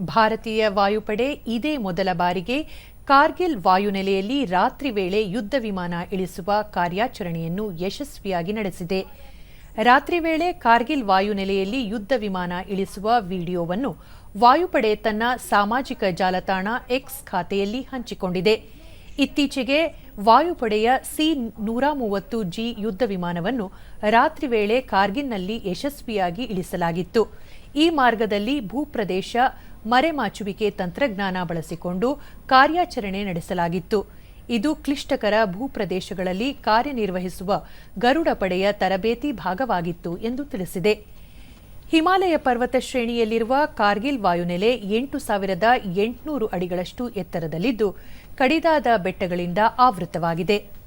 ಭಾರತೀಯ ವಾಯುಪಡೆ ಇದೇ ಮೊದಲ ಬಾರಿಗೆ ಕಾರ್ಗಿಲ್ ವಾಯುನೆಲೆಯಲ್ಲಿ ರಾತ್ರಿ ವೇಳೆ ಯುದ್ಧ ವಿಮಾನ ಇಳಿಸುವ ಕಾರ್ಯಾಚರಣೆಯನ್ನು ಯಶಸ್ವಿಯಾಗಿ ನಡೆಸಿದೆ. ರಾತ್ರಿ ವೇಳೆ ಕಾರ್ಗಿಲ್ ವಾಯುನೆಲೆಯಲ್ಲಿ ಯುದ್ಧ ವಿಮಾನ ಇಳಿಸುವ ವಿಡಿಯೋವನ್ನು ವಾಯುಪಡೆ ತನ್ನ ಸಾಮಾಜಿಕ ಜಾಲತಾಣ ಎಕ್ಸ್ ಖಾತೆಯಲ್ಲಿ ಹಂಚಿಕೊಂಡಿದೆ. ಇತ್ತೀಚೆಗೆ ವಾಯುಪಡೆಯ ಸಿ ನೂರ ಮೂವತ್ತು ಜಿ ಯುದ್ಧ ವಿಮಾನವನ್ನು ರಾತ್ರಿ ವೇಳೆ ಕಾರ್ಗಿಲ್ನಲ್ಲಿ ಯಶಸ್ವಿಯಾಗಿ ಇಳಿಸಲಾಗಿತ್ತು. ಈ ಮಾರ್ಗದಲ್ಲಿ ಭೂಪ್ರದೇಶ ಮರೆಮಾಚುವಿಕೆ ತಂತ್ರಜ್ಞಾನ ಬಳಸಿಕೊಂಡು ಕಾರ್ಯಾಚರಣೆ ನಡೆಸಲಾಗಿತ್ತು. ಇದು ಕ್ಲಿಷ್ಟಕರ ಭೂಪ್ರದೇಶಗಳಲ್ಲಿ ಕಾರ್ಯನಿರ್ವಹಿಸುವ ಗರುಡ ಪಡೆಯ ತರಬೇತಿ ಭಾಗವಾಗಿತ್ತು ಎಂದು ತಿಳಿಸಿದೆ. ಹಿಮಾಲಯ ಪರ್ವತ ಶ್ರೇಣಿಯಲ್ಲಿರುವ ಕಾರ್ಗಿಲ್ ವಾಯುನೆಲೆ ಎಂಟು ಸಾವಿರದ ಎಂಟುನೂರು ಅಡಿಗಳಷ್ಟು ಎತ್ತರದಲ್ಲಿದ್ದು, ಕಡಿದಾದ ಬೆಟ್ಟಗಳಿಂದ ಆವೃತವಾಗಿದೆ.